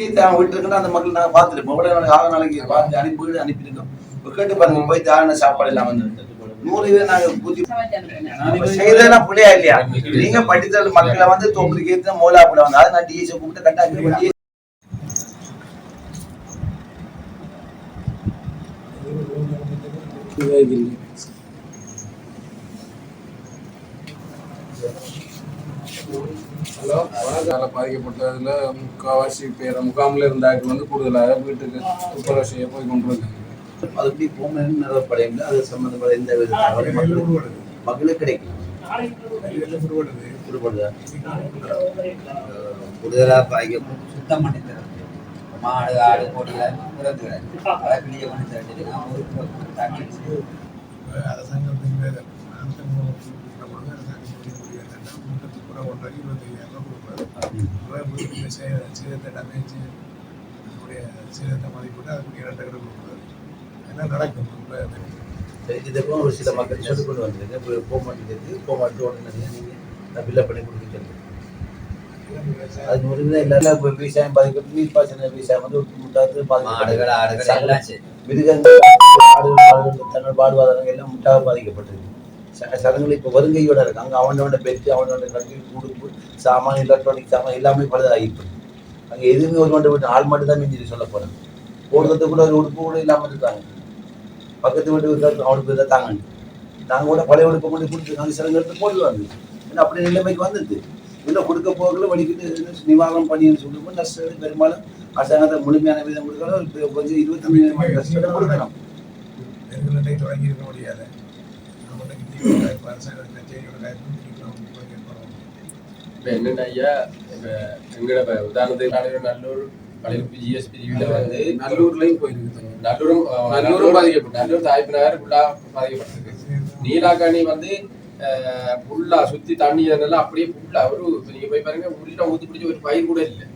விட்டுருக்குன்னு அந்த மக்கள் நாங்கள் பார்த்துருப்போம். எவ்வளோ ஆறு நாளைக்கு பார்த்து அனுப்பி வீடு அனுப்பியிருக்கோம். கேட்டு பாருங்க போய் தாராள சாப்பாடு எல்லாம் வந்து நூறு பேர் நாங்க பூஜை செய்யறதுனா புள்ளையா இல்லையா? நீங்க படித்தல் மக்களை வந்து தொகுதிக்கு ஏற்ற மோலா புள்ள வந்து அதை நான் டிஎஸ் கூப்பிட்டு கட்டாக்கி ஹலோ வணக்கால பாதிக்கப்பட்டதுல முக்கால்வாசி பேர் முகாமில் இருந்தாக்கள் வந்து கூடுதலாக வீட்டுக்கு துப்புரவு செய்ய போய் கொண்டு வந்தாங்க அதுபடி போமெண்ட் நிறுவப்படையும் அது சம்பந்தப்பட்ட எந்த வித மக்களுக்கு கிடைக்கும் கூடுதலாக பாதிக்க சுத்தம் பண்ணி தரது மாடு ஆடு கோடிகள் பிறந்து கிடக்கு அதை கிளிய பண்ணி தரது நான் ஒரு தண்ணி அரசாங்கத்தின் மேல முன்னூத்தி கூட ஒன்றரை இருபத்தையாயிரம் ரூபாய் கொடுப்பாரு அப்புறம் வீட்டுக்கு சே- சேதத்தை டேமேஜ் அதனுடைய சேதத்தை மதிப்பிட்டு அதுக்குரிய இரண்டு கடை கொடுக்குறாரு என்ன நடக்கும் இதுக்கும் ஒரு சில மக்கள் சொல்லிக் கொண்டு வந்திருக்கு இப்போ போக மாட்டேங்குது போக மாட்டோம் உடனே நீங்கள் பில்லப் பண்ணி கொடுக்க அது முடிஞ்சா இல்லைன்னா இப்போ விவசாயம் பாதிக்கப்பட்டு நீர் பாசன விவசாயம் வந்து முட்டாத்து சரி மிருகங்கள் ஆடுகள் தங்கள் வாழ்வாதாரங்கள் எல்லாம் முட்டாக பாதிக்கப்பட்டிருக்கு. சடங்குகள் இப்போ வருங்கையோட இருக்கு அங்கே அவனோட பெல்ட் அவனோட கல்வி உடுப்பு சாமான் எலக்ட்ரானிக் சாமான் எல்லாமே பழுதாகிட்டு அங்கே எதுவுமே ஒரு மட்டும் விட்டு ஆள் மட்டும் தான் மிஞ்சி சொல்ல போகிறேன் போடுறதுக்கு கூட ஒரு உடுப்பு கூட இல்லாமல் இருக்காங்க. பக்கத்து வீட்டு அவனுக்கு இதை தாங்க நாங்கள் கூட பழைய உடுப்பு கொண்டு கொடுத்துருக்காங்க சில எடுத்து போடுவாங்க ஏன்னா அப்படி நிலைமைக்கு வந்தது. இல்லை கொடுக்க போகல வடிக்கிட்டு நிவாரணம் பண்ணின்னு சொல்லுவோம் நஷ்டம் பெரும்பாலும் அரசாங்கத்தை முழுமையான விதம் கொடுக்கணும். கொஞ்சம் இருபத்தி நஷ்டம் கொடுக்கணும். தொடங்கி இருக்க முடியாது. இப்போ என்னென்ன ஐயா இப்போ எங்களோட உதாரணத்துக்கு நல்லூர் பழையப்பு ஜிஎஸ் பிரிவில் வந்து நல்லூர்லயும் போயிருக்கு நல்லூரும் நல்லூரும் பாதிக்கப்பட்டு நல்லூர் தாய்ப்பு நகர் ஃபுல்லாக பாதிக்கப்பட்டிருக்கு நீலாக்கணி வந்து ஃபுல்லா சுத்தி தண்ணி அதெல்லாம் அப்படியே ஃபுல்லா ஒரு இப்ப நீங்க போய் பாருங்க உள்ள ஊத்தி பிடிச்ச ஒரு பயிர் கூட இல்லை